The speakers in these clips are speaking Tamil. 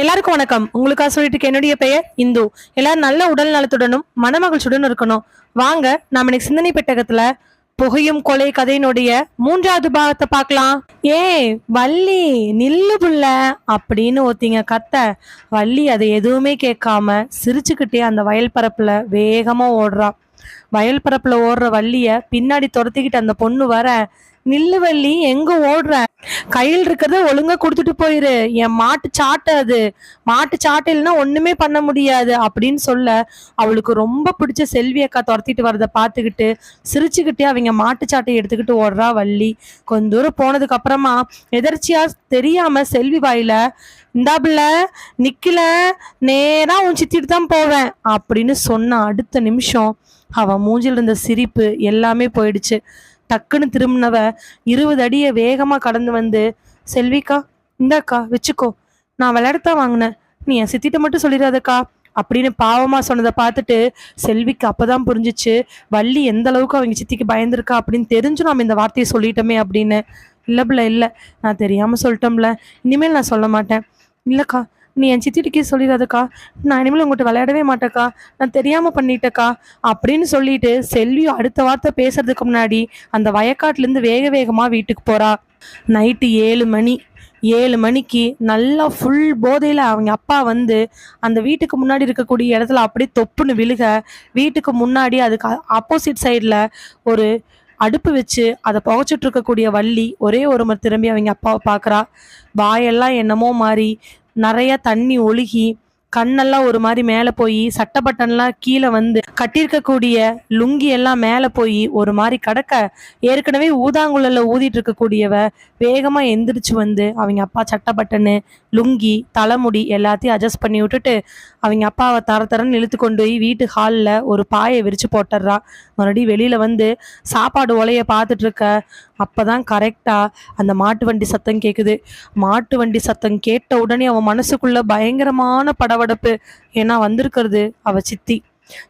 எல்லாருக்கும் வணக்கம். உங்களுக்காக சொல்லிட்டு என்னுடைய பெயர் இந்து. எல்லாரும் நல்ல உடல் நலத்துடனும் மனமகிழ்ச்சியுடன் இருக்கணும். வாங்க நாம இன்னைக்கு சிந்தனை பெட்டகத்துல புகையும் கொலை கதையினுடைய மூன்றாவது பாகத்தை பார்க்கலாம். ஏ வள்ளி நில்லு புள்ள அப்படின்னு ஒருத்திங்க கத்த. வள்ளி அதை எதுவுமே கேட்காம சிரிச்சுக்கிட்டே அந்த வயல் பரப்புல வேகமா ஓடுறான். வயல் பரப்புல ஓடுற வள்ளிய பின்னாடி துரத்திக்கிட்டு அந்த பொண்ணு வர நில்லு வள்ளி எங்க ஓடுற? கையில் இருக்கிறத ஒழுங்கா கொடுத்துட்டு போயிரு. என் மாட்டு சாட்டை அது. மாட்டு சாட்டை இல்லைன்னா ஒண்ணுமே பண்ண முடியாது அப்படின்னு சொல்ல அவளுக்கு ரொம்ப பிடிச்ச செல்வி அக்கா துரத்திட்டு வரத பார்த்துக்கிட்டு சிரிச்சுக்கிட்டே அவங்க மாட்டு சாட்டை எடுத்துக்கிட்டு ஓடுறா வள்ளி. கொஞ்ச தூரம் போனதுக்கு அப்புறமா எதர்ச்சியா தெரியாம செல்வி வாயில இந்தாப்புல நிக்கல. நேரா உன் சித்திட்டு தான் போவேன். அப்படின்னு சொன்ன அடுத்த நிமிஷம் அவன் மூஞ்சில் இருந்த சிரிப்பு எல்லாமே போயிடுச்சு. டக்குன்னு திரும்பினவ இருபது அடியை வேகமாக கடந்து வந்து செல்விக்கா இந்தாக்கா வச்சுக்கோ. நான் விளையாடத்தான் வாங்கினேன். நீ என் சித்திட்ட மட்டும் சொல்லிடாதக்கா. அப்படின்னு பாவமாக சொன்னதை பார்த்துட்டு செல்விக்கு அப்போதான் புரிஞ்சுச்சு வள்ளி எந்த அளவுக்கு அவங்க சித்திக்கு பயந்துருக்கா? அப்படின்னு தெரிஞ்சு நாம் இந்த வார்த்தையை சொல்லிட்டோமே அப்படின்னு. இல்லை பிள்ளை இல்லை. நான் தெரியாமல் சொல்லிட்டோம்ல. இனிமேல் நான் சொல்ல மாட்டேன். இல்லைக்கா நீ என் சித்திட்டுக்கே சொல்லிடாதக்கா. நான் இனிமேல் உங்கள்கிட்ட விளையாடவே மாட்டேக்கா. நான் தெரியாமல் பண்ணிட்டேக்கா. அப்படின்னு சொல்லிட்டு செல்வியும் அடுத்த வார்த்தை பேசுறதுக்கு முன்னாடி அந்த வயக்காட்டிலேருந்து வேக வேகமாக வீட்டுக்கு போறா. நைட்டு ஏழு மணி. ஏழு மணிக்கு நல்லா ஃபுல் போதையில் அவங்க அப்பா வந்து அந்த வீட்டுக்கு முன்னாடி இருக்கக்கூடிய இடத்துல அப்படியே தொப்புன்னு விழுக வீட்டுக்கு முன்னாடி அதுக்கு ஆப்போசிட் சைடில் ஒரு அடுப்பு வச்சு அதை புகைச்சிட்டு இருக்கக்கூடிய வள்ளி ஒரே ஒரு முறை திரும்பி அவங்க அப்பாவை பார்க்குறா. வாயெல்லாம் என்னமோ மாறி நிறைய தண்ணி ஒழுகி கண்ணெல்லாம் ஒரு மாதிரி மேலே போய் சட்டை பட்டன்லாம் கீழே வந்து கட்டியிருக்கக்கூடிய லுங்கி எல்லாம் மேலே போய் ஒரு மாதிரி கடக்க ஏற்கனவே ஊதாங்குழல ஊதிட்டு இருக்கக்கூடியவ வேகமாக எந்திரிச்சு வந்து அவங்க அப்பா சட்டை பட்டனு லுங்கி தலைமுடி எல்லாத்தையும் அட்ஜஸ்ட் பண்ணி விட்டுட்டு அவங்க அப்பாவை தர தரன்னு இழுத்து கொண்டு போய் வீட்டு ஹாலில் ஒரு பாயை விரித்து போட்டுடுறா. மறுபடியும் வெளியில் வந்து சாப்பாடு ஒலைய பார்த்துட்ருக்க அப்போ தான் கரெக்டாக அந்த மாட்டு வண்டி சத்தம் கேட்குது மாட்டு வண்டி சத்தம் கேட்ட உடனே அவன் மனசுக்குள்ளே பயங்கரமான படவடப்பு ஏன்னா வந்திருக்கிறது அவள் சித்தி.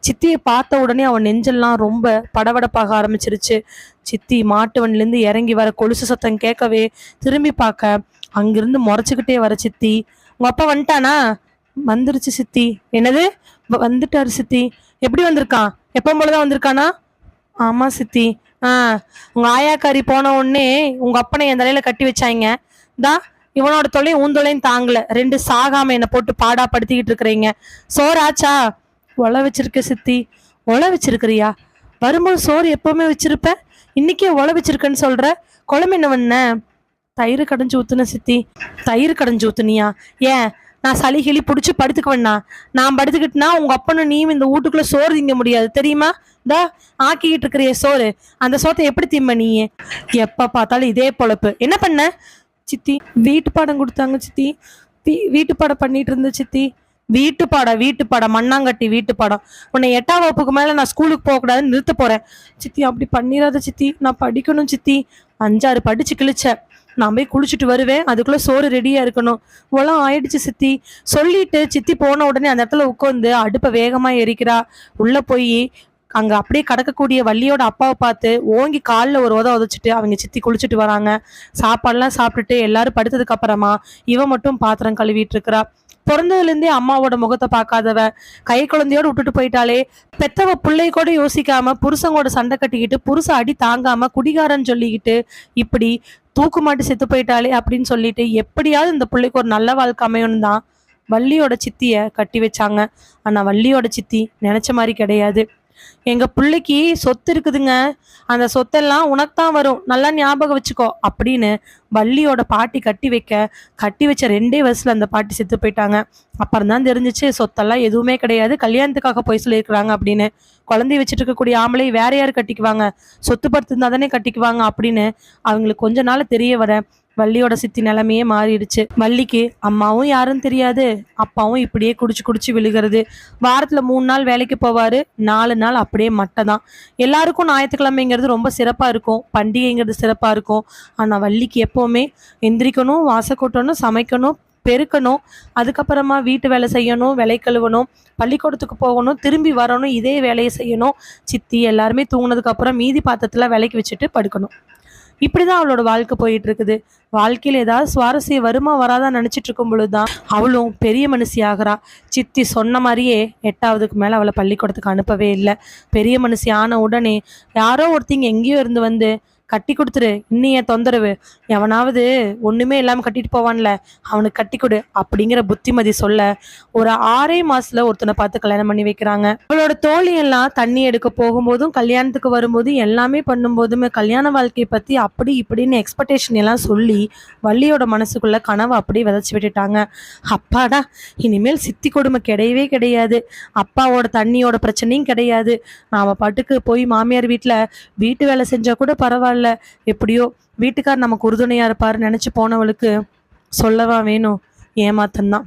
சித்தியை பார்த்த உடனே அவன் நெஞ்செல்லாம் ரொம்ப படவடப்பாக ஆரம்பிச்சிருச்சு. சித்தி மாட்டு வண்டிலேருந்து இறங்கி வர கொலுசு சத்தம் கேட்கவே திரும்பி பார்க்க அங்கிருந்து முறைச்சிக்கிட்டே வர சித்தி உங்க அப்பா வந்துட்டானா? வந்துருச்சு சித்தி. என்னது? வந்துட்டாரு சித்தி. எப்படி வந்திருக்கான்? எப்போ போலதான் வந்திருக்கானா? ஆமா சித்தி. உங்க ஆயாக்காரி போன உடனே உங்க அப்பனை என் தலையில கட்டி வச்சாங்க. தா இவனோட தொலையும் உன் தொல்லையும் தாங்கல. ரெண்டு சாகாம என்னை போட்டு பாடா படுத்திக்கிட்டு இருக்கிறீங்க. சோறாச்சா? ஒலை வச்சிருக்க சித்தி. ஒலை வச்சிருக்கிறியா? வரும்போது சோறு எப்பவுமே வச்சிருப்ப? இன்னைக்கே ஒலை வச்சிருக்கேன்னு சொல்ற? குழம்பு என்ன பண்ண தயிர் கடைஞ்சு ஊத்துன சித்தி. தயிர் கடைஞ்சு ஊத்துனியா? ஏன்? நான் சளி கிளி பிடிச்சி படுத்துக்குவேண்ணா. நான் படுத்துக்கிட்டுனா உங்கள் அப்பனும் நீயும் இந்த வீட்டுக்குள்ளே சோறு திங்க முடியாது. தெரியுமா? தா ஆக்கிக்கிட்டு இருக்கிறிய சோறு. அந்த சோத்தை எப்படி திம்ப நீ? எப்போ பார்த்தாலும் இதே பொழப்பு. என்ன பண்ண? சித்தி வீட்டு பாடம் கொடுத்தாங்க சித்தி. வீ- வீட்டு பாடம் பண்ணிட்டு இருந்த சித்தி. வீட்டு பாடம் வீட்டு பாடம். மண்ணாங்கட்டி வீட்டு பாடம். உன்னை எட்டாம் வகுப்புக்கு மேலே நான் ஸ்கூலுக்கு போகக்கூடாதுன்னு நிறுத்த போகிறேன் சித்தி அப்படி பண்ணிடாத சித்தி. நான் படிக்கணும் சித்தி. அஞ்சாறு படிச்சு கிழிச்சேன். நான் போய் குளிச்சுட்டு வருவேன். அதுக்குள்ள சோறு ரெடியா இருக்கணும். உலம் ஆயிடுச்சு சித்தி. சொல்லிட்டு சித்தி போன உடனே அந்த இடத்துல உட்காந்து அடுப்பை வேகமா எரிக்கிறா. உள்ள போய் அங்க அப்படியே கடக்கக்கூடிய வள்ளியோட அப்பாவை பார்த்து ஓங்கி காலில் ஒரு உத உதச்சிட்டு அவங்க சித்தி குளிச்சுட்டு வராங்க. சாப்பாடுலாம் சாப்பிட்டுட்டு எல்லாரும் படுத்ததுக்கு அப்புறமா இவன் மட்டும் பாத்திரம் கழுவிட்டு இருக்கிறா. பிறந்ததுலேருந்தே அம்மாவோட முகத்தை பார்க்காதவ கை குழந்தையோட விட்டுட்டு போயிட்டாலே பெத்தவ பிள்ளை கூட யோசிக்காம புருஷங்கோட சண்டை கட்டிக்கிட்டு புருஷ அடி தாங்காம குடிகாரன்னு சொல்லிக்கிட்டு இப்படி தூக்கு மாட்டி செத்து போயிட்டாலே அப்படின்னு சொல்லிட்டு எப்படியாவது இந்த பிள்ளைக்கு ஒரு நல்ல வாழ்க்கை அமையணும் தான் வள்ளியோட சித்திய கட்டி வச்சாங்க. ஆனா வள்ளியோட சித்தி நினைச்ச மாதிரி கிடையாது. எங்கள் பிள்ளைக்கு சொத்து இருக்குதுங்க. அந்த சொத்தெல்லாம் உனக்கு தான் வரும். நல்லா ஞாபகம் வச்சுக்கோ. அப்படின்னு வள்ளியோட பாட்டி கட்டி வைக்க கட்டி வச்ச ரெண்டே வயசில் அந்த பாட்டி செத்து போயிட்டாங்க. அப்புறம் தான் தெரிஞ்சிச்சு சொத்தெல்லாம் எதுவுமே கிடையாது. கல்யாணத்துக்காக போய் சொல்லியிருக்கிறாங்க அப்படின்னு. குழந்தை வச்சுட்டு இருக்கக்கூடிய ஆம்பளை வேற யார் கட்டிக்குவாங்க? சொத்து படுத்துருந்தா தானே கட்டிக்குவாங்க அப்படின்னு அவங்களுக்கு கொஞ்ச நாள் தெரிய வர வள்ளியோட சித்தி நிலைமையே மாறிடுச்சு. வள்ளிக்கு அம்மாவும் யாரும் தெரியாது. அப்பாவும் இப்படியே குடிச்சு குடிச்சு விழுகிறது. வாரத்துல மூணு நாள் வேலைக்கு போவாரு. நாலு நாள் அப்படியே மட்டை தான் எல்லாருக்கும் ஞாயிற்றுக்கிழமைங்கிறது ரொம்ப சிறப்பா இருக்கும். பண்டிகைங்கிறது சிறப்பா இருக்கும். ஆனா வள்ளிக்கு எப்பவுமே எந்திரிக்கணும் வாச கூட்டணும் சமைக்கணும் பெருக்கணும். அதுக்கப்புறமா வீட்டு வேலை செய்யணும் விலை கழுவணும் பள்ளிக்கூடத்துக்கு போகணும் திரும்பி வரணும் இதே வேலையை செய்யணும். சித்தி எல்லாருமே தூங்கினதுக்கப்புறம் மீதி பாத்திரத்துல விலைக்கு வச்சுட்டு படுக்கணும். இப்படிதான் அவளோட வாழ்க்கை போயிட்டு இருக்குது வாழ்க்கையில் ஏதாவது சுவாரஸ்யம் வருமா வராதான் நினச்சிட்டு இருக்கும் பொழுதுதான் அவளும் பெரிய மனுஷி ஆகிறா சித்தி சொன்ன மாதிரியே எட்டாவதுக்கு மேலே அவளை பள்ளிக்கூடத்துக்கு அனுப்பவே இல்லை. பெரிய மனுஷி ஆன உடனே யாரோ ஒருத்தங்க எங்கேயோ இருந்து வந்து கட்டி கொடுத்துரு. இன்னும் என் தொந்தரவு. எவனாவது ஒண்ணுமே இல்லாம கட்டிட்டு போவான்ல. அவனுக்கு கட்டி கொடு அப்படிங்கிற புத்திமதி சொல்ல ஒரு ஆறே மாசத்துல ஒருத்தனை பார்த்து கல்யாணம் பண்ணி வைக்கிறாங்க. அவளோட தோழி எல்லாம் தண்ணி எடுக்க போகும்போதும் கல்யாணத்துக்கு வரும்போதும் எல்லாமே பண்ணும்போதுமே கல்யாண வாழ்க்கையை பத்தி அப்படி இப்படின்னு எக்ஸ்பெக்டேஷன் எல்லாம் சொல்லி வள்ளியோட மனசுக்குள்ள கனவை அப்படியே விதைச்சு விட்டுட்டாங்க. அப்பாடா இனிமேல் சித்தி கொடுமை கிடையவே கிடையாது. அப்பாவோட தண்ணியோட பிரச்சனையும் கிடையாது. நாம பாட்டுக்கு போய் மாமியார் வீட்டில் வீட்டு வேலை செஞ்சா கூட பரவாயில்ல. எப்படியோ வீட்டுக்கார் நமக்கு உறுதுணையா இருப்பாரு நினைச்சு போனவளுக்கு சொல்லவா வேணும்? ஏமாத்தந்தான்.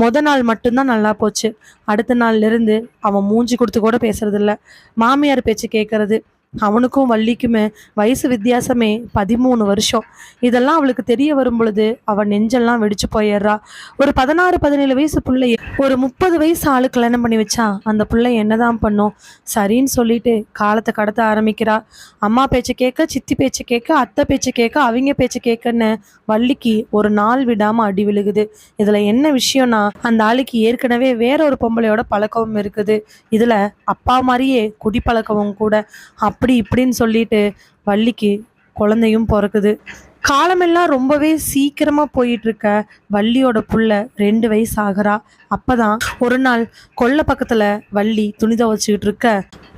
முத நாள் மட்டும்தான் நல்லா போச்சு. அடுத்த நாள்ல இருந்து அவன் மூஞ்சி கொடுத்து கூட பேசுறதில்ல. மாமியார் பேச்சு கேட்கறது அவனுக்கும் வள்ளிக்குமே வயசு வித்தியாசமே பதிமூணு வருஷம். இதெல்லாம் அவளுக்கு தெரிய வரும் பொழுது அவன் நெஞ்செல்லாம் வெடிச்சு போயிடுறா. ஒரு பதினாறு பதினேழு வயசு பிள்ளைய ஒரு முப்பது வயசு ஆளு கல்யாணம் பண்ணி வச்சா அந்த பிள்ளை என்னதான் பண்ணும்? சரின்னு சொல்லிட்டு காலத்தை கடத்த ஆரம்பிக்கிறா. அம்மா பேச்சை கேட்க சித்தி பேச்சை கேட்க அத்தை பேச்சை கேட்க அவங்க பேச்சை கேட்கன்னு வள்ளிக்கு ஒரு நாள் விடாம அடி விழுகுது. இதுல என்ன விஷயம்னா அந்த ஆளுக்கு ஏற்கனவே வேற ஒரு பொம்பளையோட பழக்கமும் இருக்குது. இதுல அப்பா மாதிரியே குடிப்பழக்கமும் கூட. அப்படி இப்படின்னு சொல்லிட்டு வள்ளிக்கு குழந்தையும் பிறக்குது. காலமெல்லாம் ரொம்பவே சீக்கிரமா போயிட்டு இருக்க வள்ளியோட புள்ள ரெண்டு வயசு ஆகிறா அப்பதான் ஒரு நாள் கொல்லை பக்கத்துல வள்ளி துணி துவச்சிக்கிட்டு இருக்க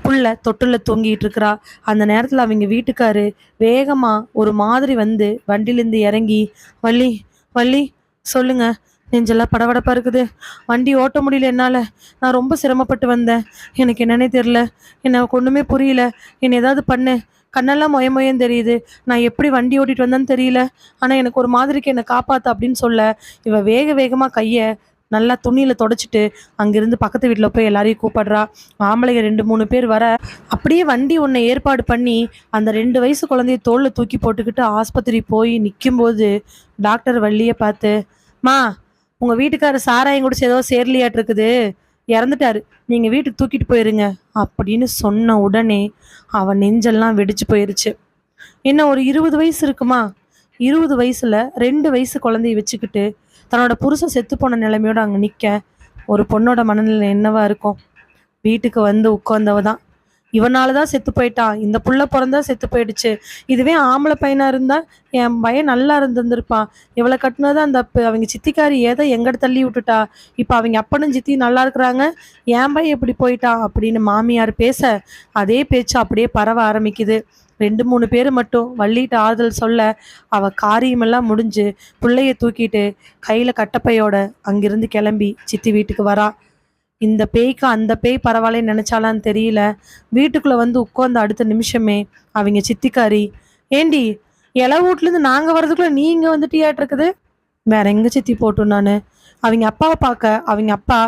புள்ள தொட்டுல தூங்கிட்டு இருக்கிறா. அந்த நேரத்துல அவங்க வீட்டுக்காரு வேகமா ஒரு மாதிரி வந்து வண்டியிலேருந்து இறங்கி வள்ளி வள்ளி சொல்லுங்க நெஞ்செல்லாம் படபடப்பாக இருக்குது. வண்டி ஓட்ட முடியல என்னால். நான் ரொம்ப சிரமப்பட்டு வந்தேன். எனக்கு என்னன்னே தெரில எனக்கு ஒன்றுமே புரியல. என்னை ஏதாவது பண்ணு. கண்ணெல்லாம் மொய மொயன்னு தெரியுது. நான் எப்படி வண்டி ஓட்டிட்டு வந்தேன்னு தெரியல. ஆனால் எனக்கு ஒரு மாதிரிக்கு என்னை காப்பாத்து அப்படின்னு சொல்ல இவ வேக வேகமாக கையை நல்லா துணியில் தொடச்சிட்டு அங்கேருந்து பக்கத்து வீட்டில் போய் எல்லாரையும் கூப்பிடுறா. ஆம்பளைங்க ரெண்டு மூணு பேர் வர அப்படியே வண்டி ஒன்றை ஏற்பாடு பண்ணி அந்த ரெண்டு வயசு குழந்தைய தோளில் தூக்கி போட்டுக்கிட்டு ஆஸ்பத்திரி போய் நிற்கும்போது டாக்டர் வள்ளியை பார்த்து மா உங்க வீட்டுக்காரர் சாராயம் குடிச்சு ஏதோ சேர்லியாட்டு இருக்குது. இறந்துட்டாரு. நீங்க வீட்டுக்கு தூக்கிட்டு போயிருங்க. அப்படின்னு சொன்ன உடனே அவன் நெஞ்செல்லாம் வெடிச்சு போயிருச்சு. என்ன ஒரு இருபது வயசு இருக்குமா? இருபது வயசுல ரெண்டு வயசு குழந்தைய வச்சுக்கிட்டு தன்னோட புருஷன் செத்து போன நிலைமையோட அங்க நிக்க ஒரு பொண்ணோட மனநிலை என்னவா இருக்கும்? வீட்டுக்கு வந்து உட்கார்ந்தவ தான் இவனால தான் செத்து போயிட்டான் இந்த புள்ள பிறந்தா செத்து போயிடுச்சு. இதுவே ஆம்பளை பையனா இருந்தா என் பையன் நல்லா இருந்திருந்திருப்பான் இவளை கட்டினது அந்த அவங்க சித்திக்காரி ஏதோ எங்கட தள்ளி விட்டுட்டா. இப்போ அவங்க அப்பனும் சித்தி நல்லா இருக்கிறாங்க. என் பையன் எப்படி போயிட்டான் அப்படின்னு மாமியார் பேச அதே பேச்சு அப்படியே பரவ ஆரம்பிக்குது. ரெண்டு மூணு பேர் மட்டும் வள்ளிட்டு ஆறுதல் சொல்ல அவ காரியமெல்லாம் முடிஞ்சு பிள்ளைய தூக்கிட்டு கையில கட்டப்பையோட அங்கிருந்து கிளம்பி சித்தி வீட்டுக்கு வரா. இந்த பேய்க்கு அந்த பேய் பரவாயில்லன்னு நினச்சாலான்னு தெரியல. வீட்டுக்குள்ளே வந்து உட்காந்து அடுத்த நிமிஷமே அவங்க சித்திக்காரி ஏண்டி இலை வீட்லேருந்து நாங்க வர்றதுக்குள்ள நீங்கள் இங்க வந்துட்டியாட்டு இருக்குது? வேற எங்கே சித்தி போட்டும் நான். அவங்க அப்பாவை பார்க்க. அவங்க அப்பா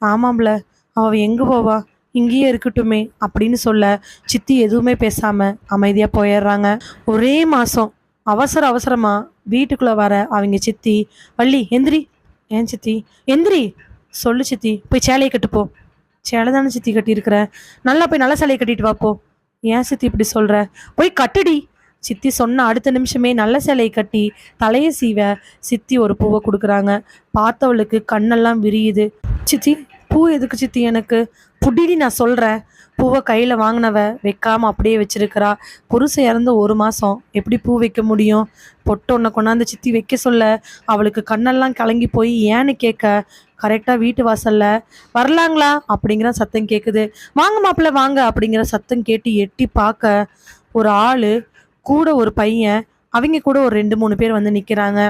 ஆமாம்ல அவள் எங்கே போவா? இங்கேயே இருக்கட்டுமே அப்படின்னு சொல்ல சித்தி எதுவுமே பேசாமல் அமைதியாக போயிடுறாங்க. ஒரே மாதம் அவசர அவசரமா வீட்டுக்குள்ளே வர அவங்க சித்தி வள்ளி எந்திரி. ஏன் சித்தி? எந்திரி. சொல்லு சித்தி போய் சேலையை கட்டுப்போ சேலை தானே சித்தி கட்டியிருக்கிற. நல்லா போய் நல்ல சேலையை கட்டிட்டு வாப்போ ஏன் சித்தி இப்படி சொல்கிற போய் கட்டுடி. சித்தி சொன்ன அடுத்த நிமிஷமே நல்ல சேலையை கட்டி தலையை சீவ சித்தி ஒரு பூவை கொடுக்குறாங்க. பார்த்தவளுக்கு கண்ணெல்லாம் விரியுது. சித்தி பூ எதுக்கு சித்தி எனக்கு? புடிடி நான் சொல்கிறேன் பூவை கையில் வாங்கினவ வைக்காம அப்படியே வச்சிருக்கிறா. புருஷன் இறந்து ஒரு மாதம் எப்படி பூ வைக்க முடியும்? பொட்டு ஒன்றை கொண்டாந்து சித்தி வைக்க சொல்ல அவளுக்கு கண்ணெல்லாம் கலங்கி போய் ஏன்னு கேட்க கரெக்டாக வீட்டு வாசலில் வரலாங்களா? அப்படிங்கிற சத்தம் கேட்குது வாங்க மாப்பிள்ள வாங்க அப்படிங்கிற சத்தம் கேட்டு எட்டி பார்க்க ஒரு ஆள் கூட ஒரு பையன் அவங்க கூட ஒரு ரெண்டு மூணு பேர் வந்து நிற்கிறாங்க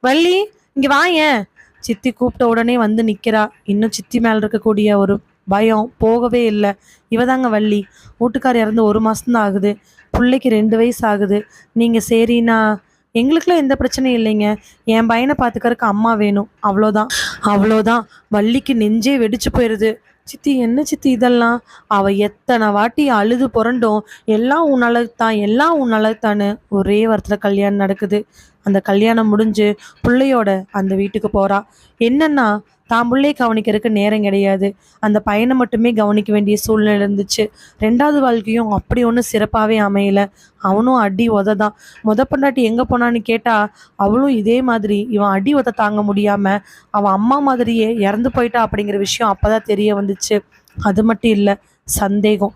வள்ளி இங்கே வாயேன். சித்தி கூப்பிட்ட உடனே வந்து நிற்கிறா இன்னும் சித்தி மேலே இருக்கக்கூடிய ஒரு பயம் போகவே இல்லை. இவதாங்க வள்ளி. வீட்டுக்கார் இறந்து ஒரு மாதம்தான் ஆகுது. பிள்ளைக்கு ரெண்டு வயசு ஆகுது. நீங்கள் சரின்னா எங்களுக்குலாம் எந்த பிரச்சனையும் இல்லைங்க. என் பையனை பார்த்துக்கறக்கு அம்மா வேணும். அவ்வளோதான். அவ்வளோதான். வள்ளிக்கு நெஞ்சே வெடிச்சு போயிடுது சித்தி என்ன சித்தி இதெல்லாம்? அவ எத்தனை வாட்டி அழுது புரண்டும். எல்லாம் உன் தான் எல்லாம் உன் தான்னு ஒரே வாரத்தில் கல்யாணம் நடக்குது. அந்த கல்யாணம் முடிஞ்சு பிள்ளையோட அந்த வீட்டுக்கு போறா. என்னன்னா தான் பிள்ளையை கவனிக்கிறதுக்கு நேரம் கிடையாது. அந்த பையனை மட்டுமே கவனிக்க வேண்டிய சூழ்நிலை இருந்துச்சு. ரெண்டாவது வாழ்க்கையும் அப்படி ஒன்றும் சிறப்பாகவே அமையல. அவனும் அடி உத தான் முத பொண்டாட்டி எங்கே போனான்னு கேட்டால் அவளும் இதே மாதிரி இவன் அடி உத தாங்க முடியாமல் அவன் அம்மா மாதிரியே இறந்து போயிட்டா அப்படிங்கிற விஷயம் அப்பதான் தெரிய வந்துச்சு. அது மட்டும் இல்லை சந்தேகம்.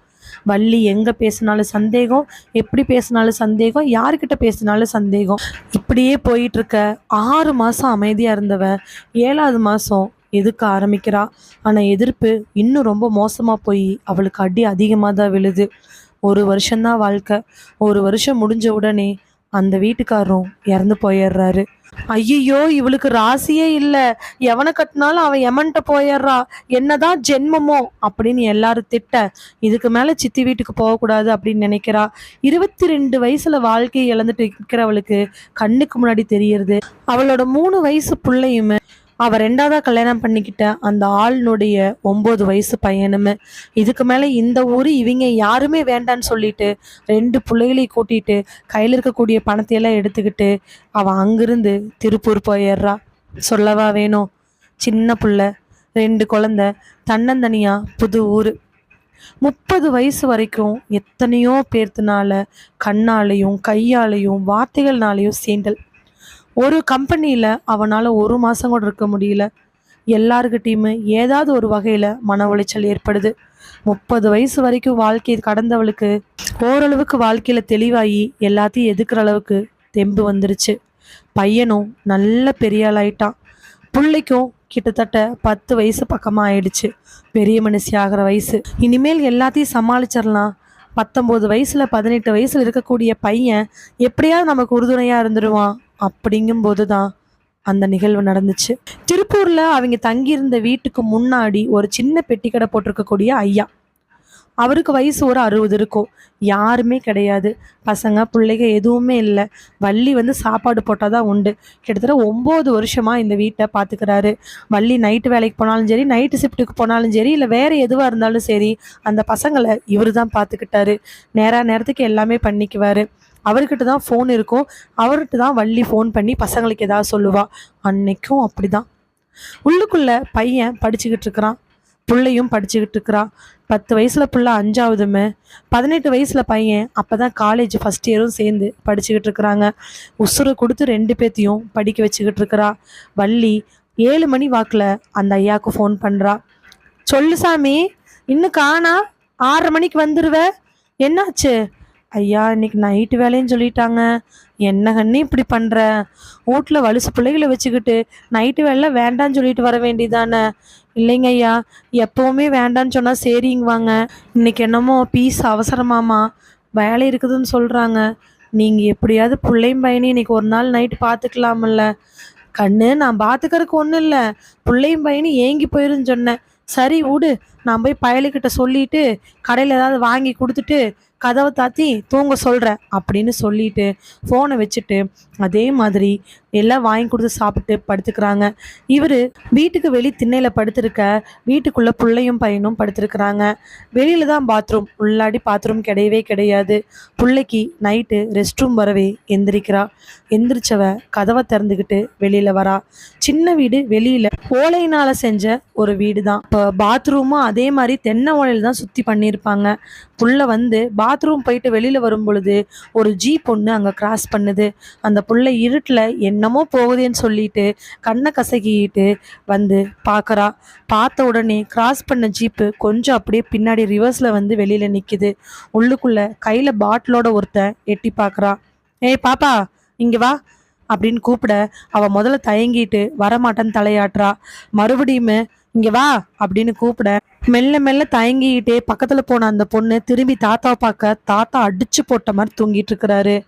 வள்ளி எங்கே பேசினாலும் சந்தேகம் எப்படி பேசினாலும் சந்தேகம் யார்கிட்ட பேசினாலும் சந்தேகம். இப்படியே போயிட்டு இருக்க ஆறு மாதம் அமைதியாக இருந்தவ ஏழாவது மாதம் எதுக்க ஆரம்பிக்கிறா? ஆனால் எதிர்ப்பு இன்னும் ரொம்ப மோசமாக போய் அவளுக்கு அடி அதிகமாக தான் விழுது. ஒரு வருஷம்தான் வாழ்க்கை. ஒரு வருஷம் முடிஞ்ச உடனே அந்த வீட்டுக்காரரும் இறந்து போயிடுறாரு. ஐயோ இவளுக்கு ராசியே இல்லை. எவனை கட்டினாலும் அவன் எமன்ட்ட போயிடுறா. என்னதான் ஜென்மமோ அப்படின்னு எல்லாரும் திட்ட இதுக்கு மேல சித்தி வீட்டுக்கு போகக்கூடாது அப்படின்னு நினைக்கிறா. இருபத்தி ரெண்டு வயசுல வாழ்க்கையை இழந்துட்டு இருக்கிறவளுக்கு கண்ணுக்கு முன்னாடி தெரியறது. அவளோட மூணு வயசு பிள்ளையுமே அவள் ரெண்டாவதாக கல்யாணம் பண்ணிக்கிட்ட அந்த ஆளுனுடைய ஒம்பது வயசு பையனுமே. இதுக்கு மேலே இந்த ஊர் இவங்க யாருமே வேண்டான்னு சொல்லிட்டு ரெண்டு பிள்ளைகளையும் கூட்டிட்டு கையில் இருக்கக்கூடிய பணத்தையெல்லாம் எடுத்துக்கிட்டு அவன் அங்கிருந்து திருப்பூர் போயிடுறா சொல்லவா வேணும்? சின்ன புள்ள ரெண்டு குழந்த தன்னந்தனியா புது ஊர். முப்பது வயசு வரைக்கும் எத்தனையோ பேர்த்துனால கண்ணாலையும் கையாலையும் வார்த்தைகள்னாலையும் சீண்டல். ஒரு கம்பெனியில் அவனால் ஒரு மாதம் கூட இருக்க முடியல. எல்லாருக்கிட்டையுமே ஏதாவது ஒரு வகையில் மன உளைச்சல் ஏற்படுது. முப்பது வயசு வரைக்கும் வாழ்க்கையை கடந்தவளுக்கு ஓரளவுக்கு வாழ்க்கையில் தெளிவாகி எல்லாத்தையும் எதுக்குற அளவுக்கு தெம்பு வந்துருச்சு. பையனும் நல்ல பெரிய ஆளாயிட்டான். பிள்ளைக்கும் கிட்டத்தட்ட பத்து வயசு பக்கமாக ஆயிடுச்சு. பெரிய மனுஷி ஆகிற வயசு. இனிமேல் எல்லாத்தையும் சமாளிச்சிடலாம். பத்தொம்போது வயசில் பதினெட்டு வயசில் இருக்கக்கூடிய பையன் எப்படியாவது நமக்கு உறுதுணையாக இருந்துடுவான் அப்படிங்கும்போது தான் அந்த நிகழ்வு நடந்துச்சு. திருப்பூரில் அவங்க தங்கியிருந்த வீட்டுக்கு முன்னாடி ஒரு சின்ன பெட்டி கடை போட்டிருக்கக்கூடிய ஐயா. அவருக்கு வயசு ஒரு அறுபது இருக்கும். யாருமே கிடையாது. பசங்க பிள்ளைங்க எதுவுமே இல்லை. வள்ளி வந்து சாப்பாடு போட்டால் தான் உண்டு. கிட்டத்தட்ட ஒம்பது வருஷமாக இந்த வீட்டை பார்த்துக்கிறாரு வள்ளி நைட்டு வேலைக்கு போனாலும் சரி நைட்டு ஷிஃப்ட்டுக்கு போனாலும் சரி இல்லை வேறு எதுவாக இருந்தாலும் சரி அந்த பசங்களை இவர் தான் பார்த்துக்கிட்டாரு நேராக நேரத்துக்கு எல்லாமே பண்ணிக்குவார். அவர்கிட்ட தான் ஃபோன் இருக்கும். அவர்கிட்ட தான் வள்ளி ஃபோன் பண்ணி பசங்களுக்கு ஏதாவது சொல்லுவா. அன்னைக்கும் அப்படிதான். உள்ளுக்குள்ள பையன் படிச்சுக்கிட்டு இருக்கிறான். பிள்ளையும் படிச்சுக்கிட்டு இருக்கிறான் பத்து வயசுல பிள்ளை அஞ்சாவதுமே. பதினெட்டு வயசுல பையன் அப்பதான் காலேஜ் ஃபர்ஸ்ட் இயரும் சேர்ந்து படிச்சுக்கிட்டு இருக்கிறாங்க. உசுரை கொடுத்து ரெண்டு பேத்தையும் படிக்க வச்சுக்கிட்டு இருக்கிறா. வள்ளி ஏழு மணி வாக்கில் அந்த ஐயாவுக்கு ஃபோன் பண்ணுறா சொல்லு சாமி இன்னும் காணா? ஆறரை மணிக்கு வந்துடுவ என்னாச்சு? ஐயா இன்னைக்கு நைட்டு வேலையும் சொல்லிட்டாங்க. என்ன கண்ணி இப்படி பண்ணுற வீட்டில் வலுசு பிள்ளைகளை வச்சுக்கிட்டு நைட்டு வேலை வேண்டான்னு சொல்லிட்டு வர வேண்டியதானே இல்லைங்க ஐயா எப்போவுமே வேண்டான்னு சொன்னால் சரிங்குவாங்க இன்னைக்கு என்னமோ பீஸ் அவசரமாமா வேலை இருக்குதுன்னு சொல்கிறாங்க நீங்கள் எப்படியாவது பிள்ளையும் பையனையும் இன்னைக்கு ஒரு நாள் நைட்டு பார்த்துக்கலாம்ல. கண்ணு நான் பார்த்துக்கறதுக்கு ஒன்றும் இல்லை. பிள்ளையும் பையனும் ஏங்கி போயிருன்னு சொன்னேன். சரி விடு. நான் போய் பயலுக்கிட்ட சொல்லிட்டு கடையில் ஏதாவது வாங்கி கொடுத்துட்டு கதவை தாத்தி தூங்க சொல்கிறேன் அப்படின்னு சொல்லிட்டு ஃபோனை வச்சுட்டு அதே மாதிரி எல்லாம் வாங்கி கொடுத்து சாப்பிட்டு படுத்துக்கிறாங்க. இவர் வீட்டுக்கு வெளி திண்ணையில் படுத்திருக்க வீட்டுக்குள்ளே பிள்ளையும் பையனும் படுத்திருக்கிறாங்க. வெளியில தான் பாத்ரூம் உள்ளாடி பாத்ரூம் கிடையவே கிடையாது. பிள்ளைக்கு நைட்டு ரெஸ்ட் ரூம் வரவே எந்திரிக்கிறா. எந்திரிச்சவ கதவை திறந்துக்கிட்டு வெளியில வரா. சின்ன வீடு வெளியில. ஓலையினால் செஞ்ச ஒரு வீடு தான் இப்போ பாத்ரூமும் அதே மாதிரி தென்னை ஓலையில் தான் சுத்தி பண்ணியிருப்பாங்க. புள்ள வந்து பாத்ரூம் போயிட்டு வெளியில வரும் பொழுது ஒரு ஜீப் ஒன்று அங்கே கிராஸ் பண்ணுது. அந்த புள்ள இருட்டில் என்னமோ போகுதேன்னு சொல்லிட்டு கண்ணை கசக்கிட்டு வந்து பார்க்கறா பார்த்த உடனே கிராஸ் பண்ண ஜீப்பு கொஞ்சம் அப்படியே பின்னாடி ரிவர்ஸில் வந்து வெளியில் நிற்கிது உள்ளுக்குள்ள கையில் பாட்டிலோட ஒருத்தன் எட்டி பார்க்கறா ஏய் பாப்பா இங்கே வா அப்படின்னு கூப்பிட அவ முதல்ல தயங்கிட்டு வரமாட்டேன்னு தலையாட்டுறா. மறுபடியுமே இங்க வா அப்படின்னு கூப்பிட மெல்ல மெல்ல தயங்கிக்கிட்டே பக்கத்துல போன அந்த பொண்ணு திரும்பி தாத்தாவை பார்க்க தாத்தா அடிச்சு போட்ட மாதிரி தூங்கிட்டு இருக்கிறாரு.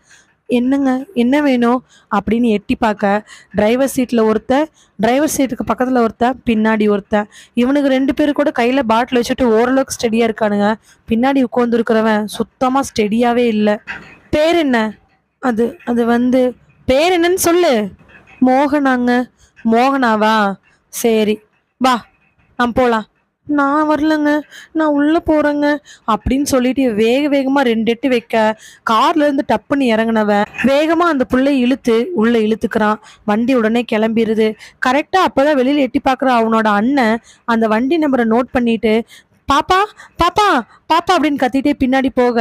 என்னங்க என்ன வேணும்? அப்படின்னு எட்டி பார்க்க டிரைவர் சீட்டில் ஒருத்தன் டிரைவர் சீட்டுக்கு பக்கத்தில் ஒருத்தன் பின்னாடி ஒருத்தன் இவனுக்கு ரெண்டு பேரும் கூட கையில் பாட்டில் வச்சுட்டு ஓரளவுக்கு ஸ்டெடியாக இருக்கானுங்க. பின்னாடி உட்காந்துருக்கிறவன் சுத்தமாக ஸ்டெடியாகவே இல்லை. பேர் என்ன? அது அது வந்து பேர் என்னன்னு சொல்லு. மோகனாங்க. மோகனாவா? சரி. வா. நான் போகலாம் நான் வரலங்க. நான் உள்ளே போகிறேங்க அப்படின்னு சொல்லிட்டு வேக வேகமாக ரெண்டு எட்டு வைக்க கார்லேருந்து டப்புன்னு இறங்குனவ வேகமாக அந்த புள்ளை இழுத்து உள்ளே இழுத்துக்கிறான். வண்டி உடனே கிளம்பிடுது கரெக்டாக அப்போ தான் வெளியில் எட்டி பார்க்குற அவனோட அண்ணன் அந்த வண்டி நம்பரை நோட் பண்ணிட்டு பாப்பா பாப்பா பாப்பா அப்படின்னு கத்திட்டே பின்னாடி போக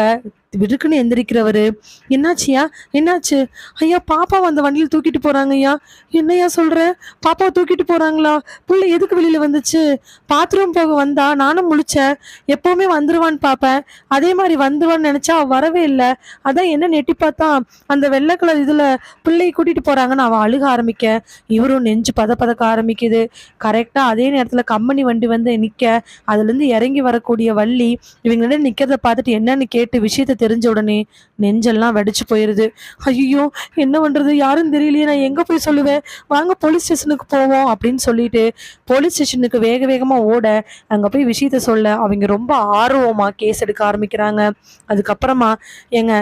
விடுக்குன்னு எந்திரிக்கிறவரு. என்னாச்சியா? என்னாச்சு? ஐயா பாப்பா அந்த வண்டியில் தூக்கிட்டு போறாங்க ஐயா. என்னையா சொல்ற? பாப்பா தூக்கிட்டு போறாங்களா? பிள்ளை எதுக்கு வெளியில வந்துச்சு? பாத்ரூம் போக வந்தா நானும் முழிச்சேன். எப்பவுமே வந்துருவான்னு பார்ப்பேன் அதே மாதிரி வந்துருவான்னு நினைச்சா அவள் வரவே இல்லை. அதான் என்ன நெட்டி பார்த்தா அந்த வெள்ளை கலர் இதுல பிள்ளையை கூட்டிட்டு போறாங்கன்னு அவள் அழுக ஆரம்பிக்க. இவரும் நெஞ்சு பத பதக்க ஆரம்பிக்குது. கரெக்டா அதே நேரத்துல கம்பெனி வண்டி வந்து நிக்க. அதுல இருந்து இறங்கி வரக்கூடிய வள்ளி இவங்களிடம் நிக்கிறத பார்த்துட்டு என்னன்னு கேட்டு விஷயத்த தெரிஞ்ச உடனே நெஞ்செல்லாம் வெடிச்சு போயிருது. ஐயோ என்ன பண்றது? யாரும் தெரியலையே நான் எங்க போய் சொல்லுவேன்? வாங்க போலீஸ் ஸ்டேஷனுக்கு போவோம் அப்படின்னு சொல்லிட்டு போலீஸ் ஸ்டேஷனுக்கு வேக வேகமா ஓட அங்க போய் விஷயத்த சொல்ல அவங்க ரொம்ப ஆர்வமா கேஸ் எடுக்க ஆரம்பிக்கிறாங்க. அதுக்கப்புறமா ஏங்க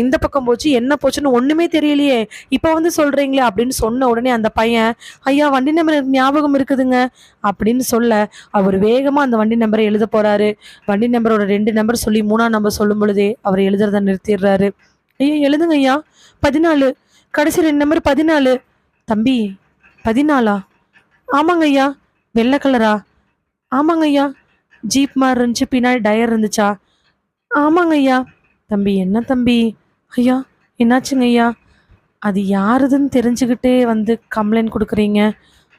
எந்த பக்கம் போச்சு என்ன போச்சுன்னு ஒண்ணுமே தெரியலையே. இப்போ வந்து சொல்றீங்களே அப்படின்னு சொன்ன உடனே அந்த பையன் ஐயா வண்டி நம்பர் ஞாபகம் இருக்குதுங்க அப்படின்னு சொல்ல அவர் வேகமா அந்த வண்டி நம்பரை எழுத போறாரு. வண்டி நம்பரோட ரெண்டு நம்பர் சொல்லி மூணாம் நம்பர் சொல்லும் பொழுதே அவர் எழுதுறத நிறுத்திடுறாரு. ஐயா எழுதுங்க ஐயா. பதினாலு. கடைசி ரெண்டு நம்பர் பதினாலு. தம்பி பதினாலா? ஆமாங்க ஐயா. வெள்ளை கலரா ஆமாங்க ஐயா. ஜீப் மாதிரி இருந்துச்சு பின்னாடி டயர் இருந்துச்சா? ஆமாங்க ஐயா. தம்பி என்ன தம்பி? ஐயா என்னாச்சுங்க ஐயா? அது யாருதுன்னு தெரிஞ்சுக்கிட்டே வந்து கம்ப்ளைண்ட் கொடுக்குறீங்க.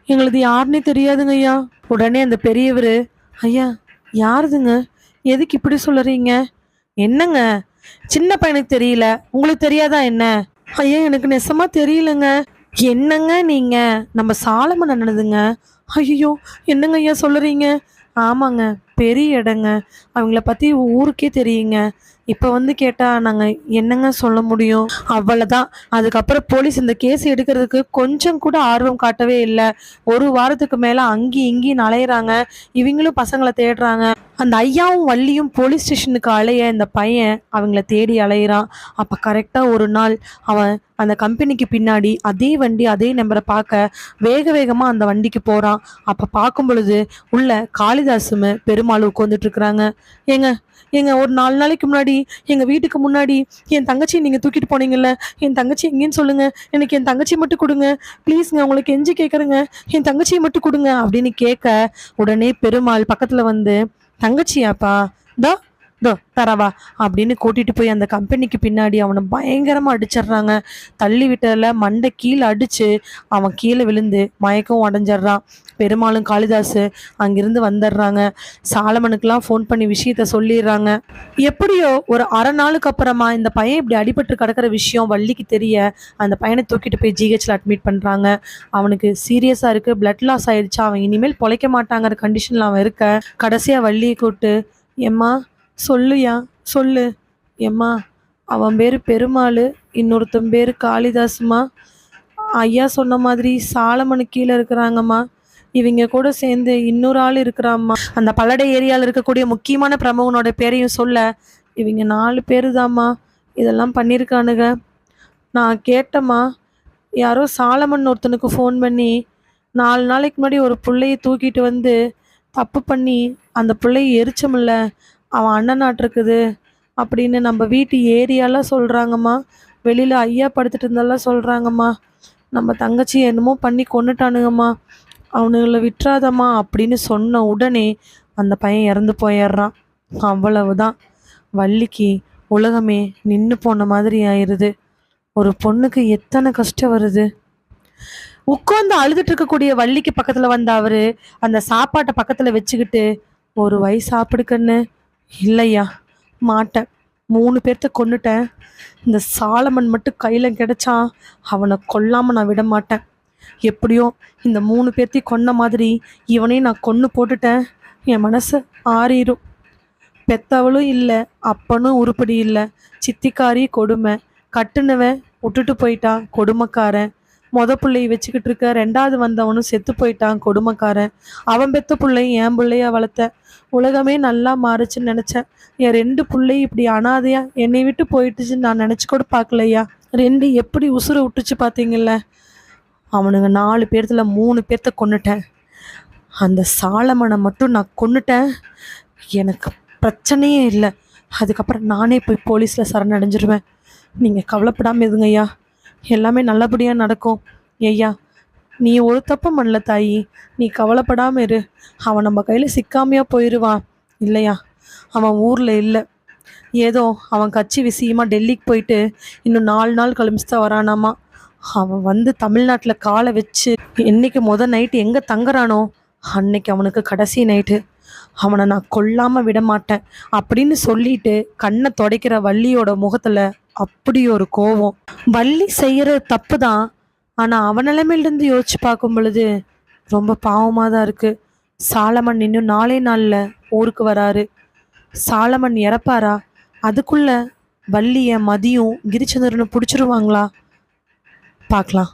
எங்களுது யாருன்னே தெரியாதுங்க ஐயா. உடனே அந்த பெரியவர் ஐயா யாருதுங்க? எதுக்கு இப்படி சொல்லுறீங்க? என்னங்க? சின்ன பையனுக்கு தெரியல. உங்களுக்கு தெரியாதா என்ன? ஐயா எனக்கு நெசமா தெரியலங்க. என்னங்க நீங்க? நம்ம சாலமன் அண்ணனுதுங்க. ஐயோ என்னங்க ஐயா சொல்லுறீங்க? ஆமாங்க பெரிய இடங்க. அவங்கள பத்தி ஊருக்கே தெரியுங்க. இப்போ வந்து கேட்டா நாங்க என்னங்க சொல்ல முடியும்? அவ்வளவுதான். அதுக்கப்புறம் போலீஸ் இந்த கேஸ் எடுக்கிறதுக்கு கொஞ்சம் கூட ஆர்வம் காட்டவே இல்லை. ஒரு வாரத்துக்கு மேல அங்கேயும் இங்கேயும் அலையிறாங்க. இவங்களும் பசங்களை தேடுறாங்க. அந்த ஐயாவும் வள்ளியும் போலீஸ் ஸ்டேஷனுக்கு அலைய இந்த பையன் அவங்கள தேடி அலையிறான். அப்போ கரெக்டாக ஒரு நாள் அவன் அந்த கம்பெனிக்கு பின்னாடி அதே வண்டி அதே நம்பரை பார்க்க வேக வேகமாக அந்த வண்டிக்கு போகிறான் அப்போ பார்க்கும் பொழுது உள்ள காளிதாசுமு பெருமாள் உட்காந்துட்டு இருக்கிறாங்க. ஏங்க ஏங்க ஒரு நாலு நாளைக்கு முன்னாடி எங்கள் வீட்டுக்கு முன்னாடி என் தங்கச்சியை நீங்கள் தூக்கிட்டு போனீங்கல்ல? என் தங்கச்சி எங்கேன்னு சொல்லுங்க. எனக்கு என் தங்கச்சி மட்டும் கொடுங்க. ப்ளீஸ்ங்க உங்களுக்கு எஞ்சி கேட்குறேங்க என் தங்கச்சியை மட்டும் கொடுங்க அப்படின்னு கேட்க உடனே பெருமாள் பக்கத்தில் வந்து தங்கச்சியாப்பா தோ தோ தரவா? அப்படின்னு கூட்டிட்டு போய் அந்த கம்பெனிக்கு பின்னாடி அவனை பயங்கரமாக அடிச்சிடுறாங்க. தள்ளி விட்டதில் மண்டை கீழே அடிச்சு அவன் கீழே விழுந்து மயக்கம் உடஞ்சிட்றான். பெருமாளும் காளிதாசு அங்கிருந்து வந்துடுறாங்க. சாலமனுக்கெலாம் ஃபோன் பண்ணி விஷயத்த சொல்லிடுறாங்க. எப்படியோ ஒரு அரை நாளுக்கு அப்புறமா இந்த பையன் இப்படி அடிபட்டு கிடக்கிற விஷயம் வள்ளிக்கு தெரிய அந்த பையனை தூக்கிட்டு போய் ஜிஹெச்சில் அட்மிட் பண்ணுறாங்க அவனுக்கு சீரியஸாக இருக்குது பிளட் லாஸ் ஆயிடுச்சு. அவன் இனிமேல் பொழைக்க மாட்டாங்கிற கண்டிஷனில் அவன் இருக்க. கடைசியாக வள்ளியை கூப்பிட்டு எம்மா சொல்லுயா? சொல்லு. எம்மா அவன் பேர் பெருமாள் இன்னொருத்தன் பேர் காளிதாஸ்மா ஐயா சொன்ன மாதிரி சாலமனு கீழே இருக்கிறாங்கம்மா. இவங்க கூட சேர்ந்து இன்னொரு ஆள் இருக்கிறாம்மா. அந்த பல்லடை ஏரியாவில் இருக்கக்கூடிய முக்கியமான பிரமுகனோட பேரையும் சொல்ல இவங்க நாலு பேர் தாம்மா இதெல்லாம் பண்ணியிருக்கானுங்க நான் கேட்டம்மா யாரோ சாலமன் ஒருத்தனுக்கு ஃபோன் பண்ணி நாலு நாளைக்கு முன்னாடி ஒரு பிள்ளைய தூக்கிட்டு வந்து தப்பு பண்ணி அந்த பிள்ளைய எரிச்சமில்ல அவன் அண்ணன் நாட்டிருக்குது அப்படின்னு நம்ம வீட்டு ஏரியாலாம் சொல்கிறாங்கம்மா வெளியில் ஐயா படுத்துட்டு இருந்தாலாம் சொல்கிறாங்கம்மா நம்ம தங்கச்சி என்னமோ பண்ணி கொண்டுட்டானுங்கம்மா அவனுங்களை விட்டுறாதம்மா அப்படின்னு சொன்ன உடனே அந்த பையன் இறந்து போயிடுறான். அவ்வளவுதான். வள்ளிக்கு உலகமே நின்று போன மாதிரி ஆயிடுது ஒரு பொண்ணுக்கு எத்தனை கஷ்டம் வருது? உட்காந்து அழுதுட்டு இருக்கக்கூடிய வள்ளிக்கு பக்கத்தில் வந்த அவரு அந்த சாப்பாட்டை பக்கத்தில் வச்சுக்கிட்டு ஒரு வயசு சாப்பிடுக்கன்னு இல்லையா? மாட்டேன். மூணு பேர்த்த கொண்டுட்டேன் இந்த சாலமன் மட்டும் கையில் கிடைச்சா அவனை கொல்லாமல் நான் விட மாட்டேன். எப்படியோ இந்த மூணு பேர்த்தையும் கொன்ன மாதிரி இவனையும் நான் கொன்று போட்டுட்டேன். என் மனசு ஆறிரும். பெத்தவளும் இல்லை அப்பனும் உருப்படி இல்லை. சித்திக்காரி கொடுமை. கட்டுனவன் விட்டுட்டு போயிட்டான் கொடுமைக்காரன். மொத பிள்ளையை வச்சுக்கிட்டு இருக்க ரெண்டாவது வந்தவனும் செத்து போயிட்டான் கொடுமைக்காரன். அவன் பெத்த பிள்ளையும் என் பிள்ளைய வளர்த்த. உலகமே நல்லா மாறுச்சுன்னு நினச்சேன். என் ரெண்டு பிள்ளையும் இப்படி அனாதையா என்னை விட்டு போயிட்டுச்சுன்னு நான் நினச்சி கூட பார்க்கலையா? ரெண்டு எப்படி உசுரை விட்டுச்சு பார்த்தீங்கல்ல? அவனுங்க நாலு பேர்த்துல மூணு பேர்த்த கொண்டுட்டேன் அந்த சாலமனை மட்டும் நான் கொண்டுட்டேன் எனக்கு பிரச்சனையே இல்லை. அதுக்கப்புறம் நானே போய் போலீஸில் சரணடைஞ்சிருவேன். நீங்கள் கவலைப்படாமல் இருங்கய்யா. எல்லாமே நல்லபடியாக நடக்கும். ஐயா நீ ஒரு தப்பு பண்ணல தாயி. நீ கவலைப்படாமல் இரு. அவன் நம்ம கையில் சிக்காமையாக போயிடுவான் இல்லையா? அவன் ஊரில் இல்லை. ஏதோ அவன் கட்சி விஷயமா டெல்லிக்கு போயிட்டு இன்னும் நாலு நாள் கழிச்சு தான் வரானாமா? அவன் வந்து தமிழ்நாட்டில் காலை வச்சு என்னைக்கு முத நைட்டு எங்கே தங்குறானோ அன்னைக்கு அவனுக்கு கடைசி நைட்டு அவனை நான் கொல்லாமல் விட மாட்டேன் அப்படின்னு சொல்லிட்டு கண்ணை துடைக்கிற வள்ளியோட முகத்தில் அப்படி ஒரு கோவம் வள்ளி செய்கிற தப்பு தான் ஆனால் அவன் நிலைமையிலேருந்து யோசிச்சு பார்க்கும் பொழுது ரொம்ப பாவமாக தான் இருக்குது சாலமன் இன்னும் நாளே நாளில் ஊருக்கு வராரு. சாலமன் இறப்பாரா? அதுக்குள்ள வள்ளிய மதியும் கிரிச்சந்திரனை பிடிச்சிருவாங்களா? பார்க்கலாம்.